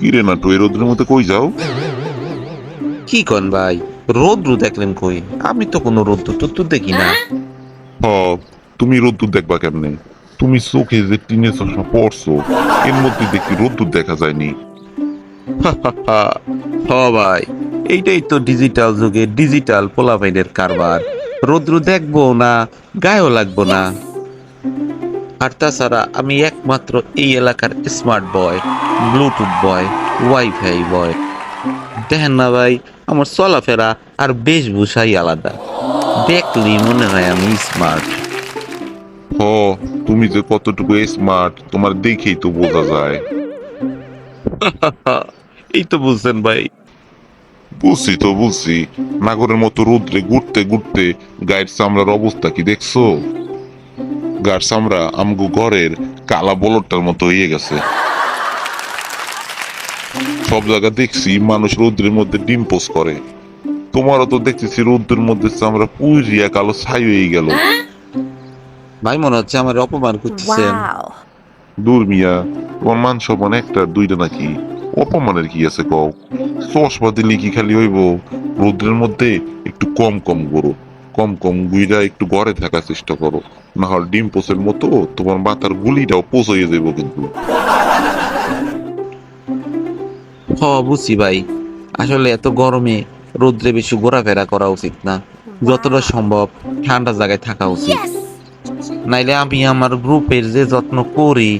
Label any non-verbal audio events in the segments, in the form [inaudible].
কি রে নাটু এই রোদ্রের মধ্যে কই যাও? কি কন ভাই? রৌদ্র দেখলেন কই? আমি তো কোনো রৌদ্র তো দেখি না। হ তুমি রোদ্দুর দেখবা কেমনে? তুমি চোখে যে টিনের চশমা পড়ছো এর মধ্যে দেখি রোদ্দুর দেখা যায়নি। হ ভাই এইটাই তো ডিজিটাল যুগে ডিজিটাল পোলাপাইনের কারবার। রৌদ্র দেখব না গায়েও লাগবো না। আর তাছাড়া আমি একমাত্র এই এলাকার smart boy Bluetooth boy wifi boy দেখেন না ভাই আমার চলাফেরা আর বেশভূষাই আলাদা। দেখলি মনে হয় আমি স্মার্ট হ তুমি যে কতটুকু স্মার্ট তোমার দেখেই তো বোঝা যায়। [laughs] এই তো বুঝছেন ভাই। বুঝছি তো বুঝছি নাগরের মতো রোদ্রে ঘুরতে ঘুরতে গায়ের চামড়ার অবস্থা কি দেখছ? গায়ের চামড়া আমগো ঘরের কালা বলটার মতো হয়ে গেছে। সব জায়গা দেখছি মানুষ রৌদ্রের মধ্যে ডিম পোষ করে। তোমারও তো দেখতেছি রৌদ্রের মধ্যে চামড়া পুরিয়া কালো ছাই হয়ে গেল। ভাই মনে হচ্ছে আমার অপমান করতেছেন। Wow. দূর মিয়া তোমার মান সম্মান একটা দুইটা নাকি? অপমানের কি আছে কও? চশমা দিলে কি খালি হইব? রোদ্রের মধ্যে একটু কম কম করো। কম কম গুইরা একটু ঘরে থাকার চেষ্টা করো। না হলে ডিম পোষের মতো তোমার মাথার গুলিটাও পোষ হয়ে যাব কিন্তু। হ বুঝছি ভাই। আসলে এত গরমে রোদ্রে বেশি ঘোরাফেরা করা উচিত না। যতটা সম্ভব ঠান্ডা জায়গায় থাকা উচিত। নাইলে আমি আমার গ্রুপের যে যত্ন করি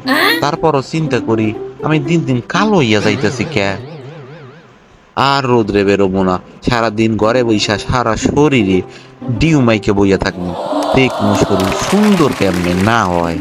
তারপরও চিন্তা করি আমি দিন দিন কালো হইয়া যাইতেছি কে? আর রোদ্রে বেরোবো না। সারাদিন ঘরে বৈশা সারা শরীরে ডিউ মাইকে বইয়া থাকব। দেখব শরীর সুন্দর কেমনে না হয়।